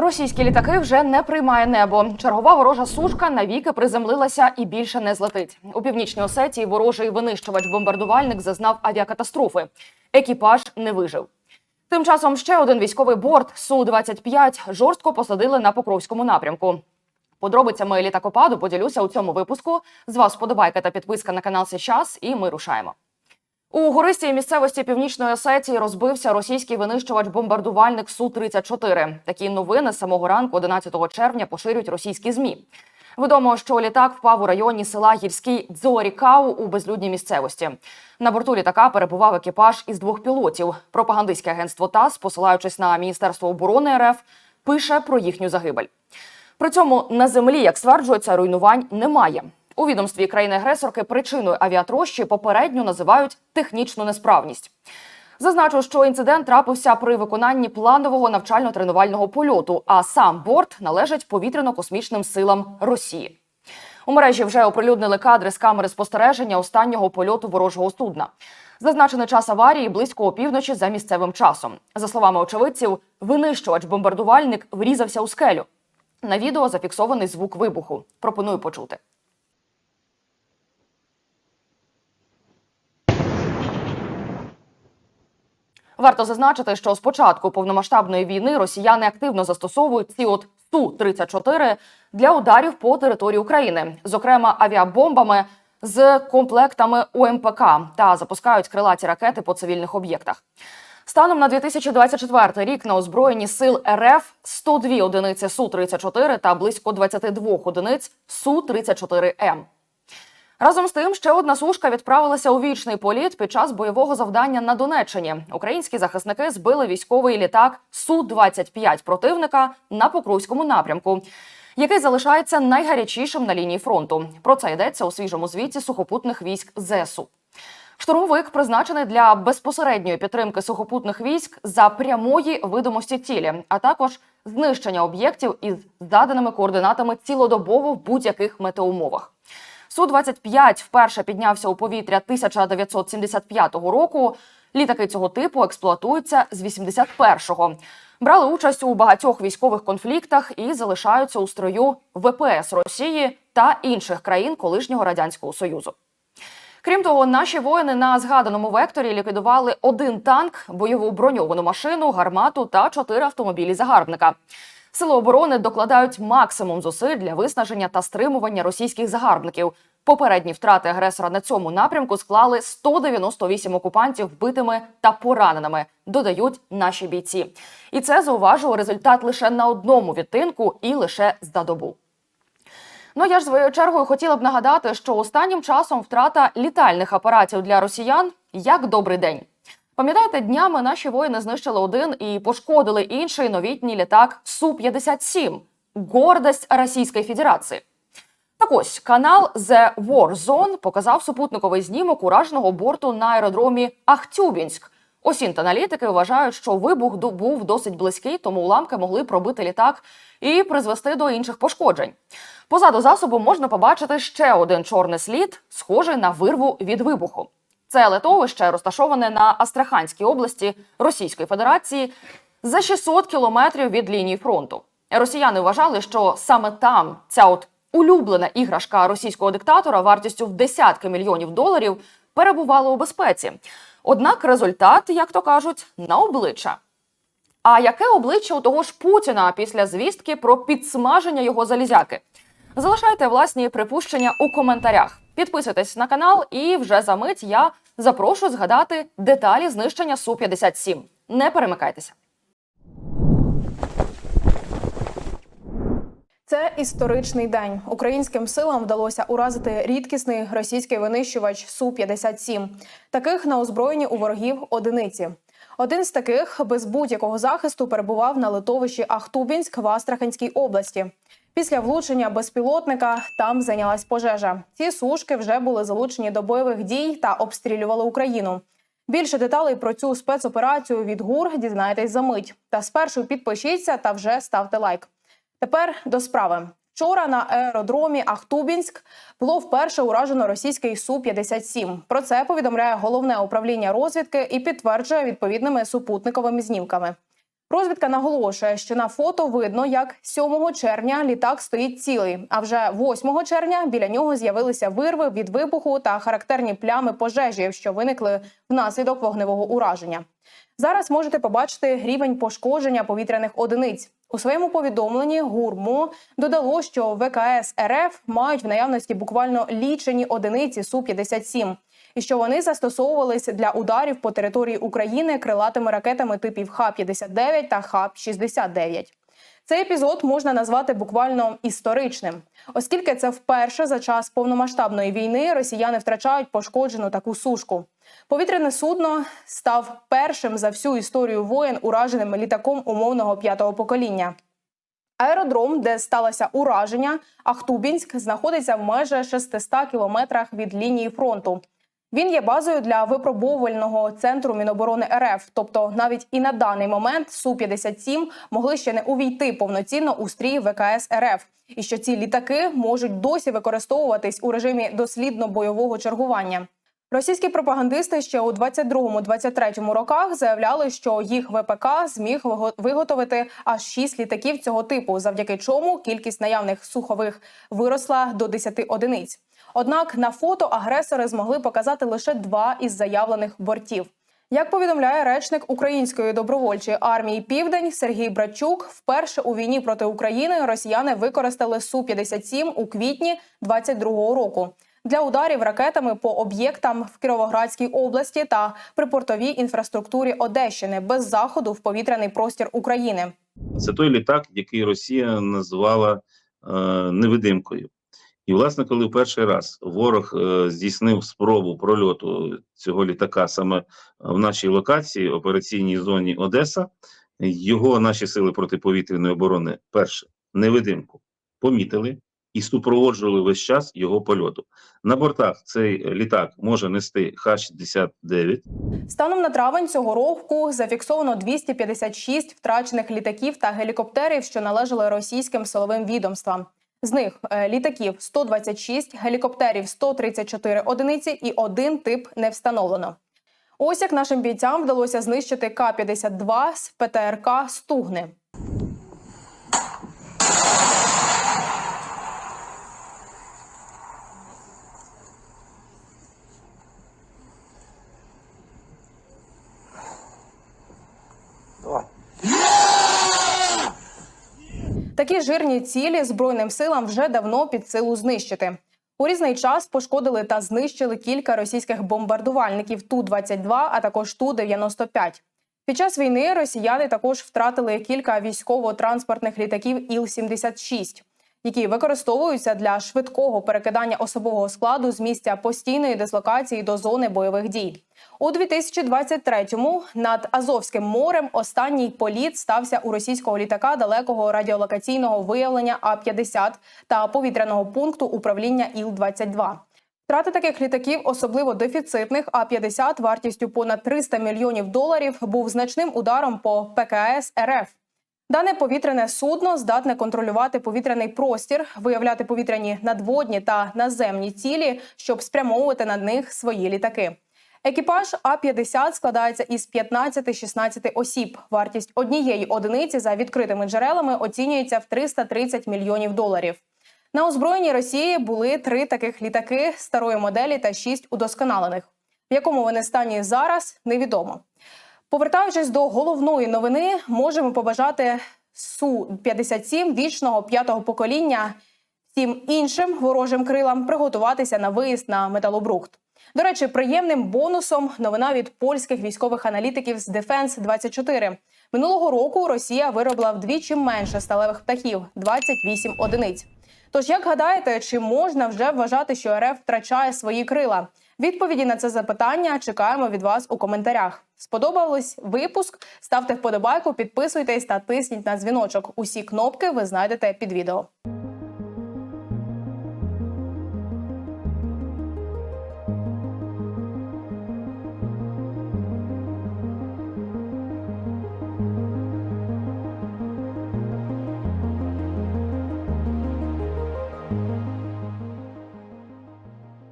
Російські літаки вже не приймає небо. Чергова ворожа сушка навіки приземлилася і більше не злетить. У північній Осетії ворожий винищувач-бомбардувальник зазнав авіакатастрофи. Екіпаж не вижив. Тим часом ще один військовий борт Су-25 жорстко посадили на Покровському напрямку. Подробицями літакопаду поділюся у цьому випуску. З вас вподобайка та підписка на канал Сейчас, і ми рушаємо. У гористій місцевості Північної Осетії розбився російський винищувач-бомбардувальник Су-34. Такі новини з самого ранку, 11 червня, поширюють російські змі. Відомо, що літак впав у районі села Гірський Дзорікау у безлюдній місцевості. На борту літака перебував екіпаж із двох пілотів. Пропагандистське агентство ТАСС, посилаючись на Міністерство оборони РФ, пише про їхню загибель. При цьому на землі, як стверджується, руйнувань немає. У відомстві країни-агресорки причиною авіатрощі попередньо називають технічну несправність. Зазначу, що інцидент трапився при виконанні планового навчально-тренувального польоту, а сам борт належить повітряно-космічним силам Росії. У мережі вже оприлюднили кадри з камери спостереження останнього польоту ворожого судна. Зазначений час аварії близько опівночі за місцевим часом. За словами очевидців, винищувач-бомбардувальник врізався у скелю. На відео зафіксований звук вибуху. Пропоную почути. Варто зазначити, що з початку повномасштабної війни росіяни активно застосовують ці от Су-34 для ударів по території України, зокрема авіабомбами з комплектами ОМПК та запускають крилаті ракети по цивільних об'єктах. Станом на 2024 рік на озброєнні сил РФ 102 одиниці Су-34 та близько 22 одиниць Су-34М. Разом з тим, ще одна сушка відправилася у вічний політ під час бойового завдання на Донеччині. Українські захисники збили військовий літак Су-25 противника на Покровському напрямку, який залишається найгарячішим на лінії фронту. Про це йдеться у свіжому звіті сухопутних військ ЗСУ. Штурмовик призначений для безпосередньої підтримки сухопутних військ за прямої видимості цілі, а також знищення об'єктів із заданими координатами цілодобово в будь-яких метеоумовах. Су-25 вперше піднявся у повітря 1975 року. Літаки цього типу експлуатуються з 81-го. Брали участь у багатьох військових конфліктах і залишаються у строю ВПС Росії та інших країн колишнього радянського союзу. Крім того, наші воїни на згаданому векторі ліквідували один танк, бойову броньовану машину, гармату та чотири автомобілі загарбника. Сили оборони докладають максимум зусиль для виснаження та стримування російських загарбників. Попередні втрати агресора на цьому напрямку склали 198 окупантів вбитими та пораненими. Додають наші бійці. І це зауважу результат лише на одному відтинку і лише за добу. Ну я ж своєю чергою хотіла б нагадати, що останнім часом втрата літальних апаратів для росіян як добрий день. Пам'ятаєте, днями наші воїни знищили один і пошкодили інший новітній літак Су-57 гордость Російської Федерації. Так ось канал The War Zone показав супутниковий знімок ураженого борту на аеродромі Ахтюбінськ. Осінт-аналітики вважають, що вибух був досить близький, тому уламки могли пробити літак і призвести до інших пошкоджень. Позаду засобу можна побачити ще один чорний слід, схожий на вирву від вибуху. Це литовище розташоване на Астраханській області Російської Федерації за 600 кілометрів від лінії фронту. Росіяни вважали, що саме там ця от улюблена іграшка російського диктатора вартістю в десятки мільйонів доларів перебувала у безпеці. Однак результат, як то кажуть, на обличчя. А яке обличчя у того ж Путіна після звістки про підсмаження його залізяки? Залишайте власні припущення у коментарях. Підписуйтесь на канал, і вже за мить я запрошую згадати деталі знищення Су-57. Не перемикайтеся. Це історичний день. Українським силам вдалося уразити рідкісний російський винищувач Су-57. Таких на озброєнні у ворогів одиниці. Один з таких без будь-якого захисту перебував на литовищі Ахтубінськ в Астраханській області. Після влучення безпілотника там зайнялась пожежа. Ці сушки вже були залучені до бойових дій та обстрілювали Україну. Більше деталей про цю спецоперацію від ГУР дізнаєтесь за мить. Та спершу підпишіться та вже ставте лайк. Тепер до справи. Вчора на аеродромі Ахтубінськ було вперше уражено російський Су-57. Про це повідомляє головне управління розвідки і підтверджує відповідними супутниковими знімками. Розвідка наголошує, що на фото видно, як 7 червня літак стоїть цілий. А вже 8 червня біля нього з'явилися вирви від вибуху та характерні плями пожежі, що виникли внаслідок вогневого ураження. Зараз можете побачити рівень пошкодження повітряних одиниць. У своєму повідомленні ГУРМО додало, що ВКС РФ мають в наявності буквально лічені одиниці су 57 і що вони застосовувались для ударів по території України крилатими ракетами типів Х-59 та Х-69. Цей епізод можна назвати буквально історичним, оскільки це вперше за час повномасштабної війни росіяни втрачають пошкоджену таку сушку. Повітряне судно став першим за всю історію воєн ураженим літаком умовного п'ятого покоління. Аеродром, де сталося ураження, Ахтубінськ, знаходиться в майже 600 кілометрах від лінії фронту. Він є базою для випробовувального центру Міноборони РФ. Тобто, навіть і на даний момент су 57 могли ще не увійти повноцінно у стрій ВКС РФ, і що ці літаки можуть досі використовуватись у режимі дослідно-бойового чергування. Російські пропагандисти ще у 22-23 роках заявляли, що їх ВПК зміг виго- виготовити аж 6 літаків цього типу, завдяки чому кількість наявних сухових виросла до 10 одиниць. Однак на фото агресори змогли показати лише два із заявлених бортів. Як повідомляє речник Української добровольчої армії Південь Сергій Брачук, вперше у війні проти України росіяни використали су 57 у квітні 22-го року для ударів ракетами по об'єктам в Кіровоградській області та припортовій інфраструктурі Одещини без заходу в повітряний простір України. Це той літак, який Росія назвала е, невидимкою. І, власне, коли в перший раз ворог е, здійснив спробу прольоту цього літака саме в нашій локації, операційній зоні Одеса, його наші сили протиповітряної оборони, перше, невидимку, помітили і супроводжували весь час його польоту. На бортах цей літак може нести Х-69, Станом на травень цього року зафіксовано 256 втрачених літаків та гелікоптерів, що належали російським силовим відомствам. З них е, літаків 126, гелікоптерів 134 одиниці і один тип не встановлено. Ось як нашим бійцям вдалося знищити К-52 з ПТРК Стугни. Такі жирні цілі збройним силам вже давно під силу знищити. У різний час пошкодили та знищили кілька російських бомбардувальників Ту-22, а також Ту-95. Під час війни росіяни також втратили кілька військово-транспортних літаків Іл-76, які використовуються для швидкого перекидання особового складу з місця постійної дислокації до зони бойових дій. У 2023-му над Азовським морем останній політ стався у російського літака далекого радіолокаційного виявлення А-50 та повітряного пункту управління Іл-22. Втрати таких літаків, особливо дефіцитних А-50 вартістю понад 300 мільйонів доларів, був значним ударом по ПКС РФ. Дане повітряне судно здатне контролювати повітряний простір, виявляти повітряні надводні та наземні цілі, щоб спрямовувати на них свої літаки. Екіпаж А-50 складається із 15-16 осіб. Вартість однієї одиниці за відкритими джерелами оцінюється в 330 мільйонів доларів. На озброєнні Росії були три таких літаки старої моделі та шість удосконалених. В якому вони стані зараз, невідомо. Повертаючись до головної новини, можемо побажати су 57 вічного п'ятого покоління всім іншим ворожим крилам приготуватися на виїзд на металобрухт. До речі, приємним бонусом новина від польських військових аналітиків з Defense 24 Минулого року Росія виробила вдвічі менше сталевих птахів 28 одиниць. Тож, як гадаєте, чи можна вже вважати, що РФ втрачає свої крила? Відповіді на це запитання чекаємо від вас у коментарях. Сподобалось випуск? Ставте вподобайку, підписуйтесь та тисніть на дзвіночок. Усі кнопки ви знайдете під відео.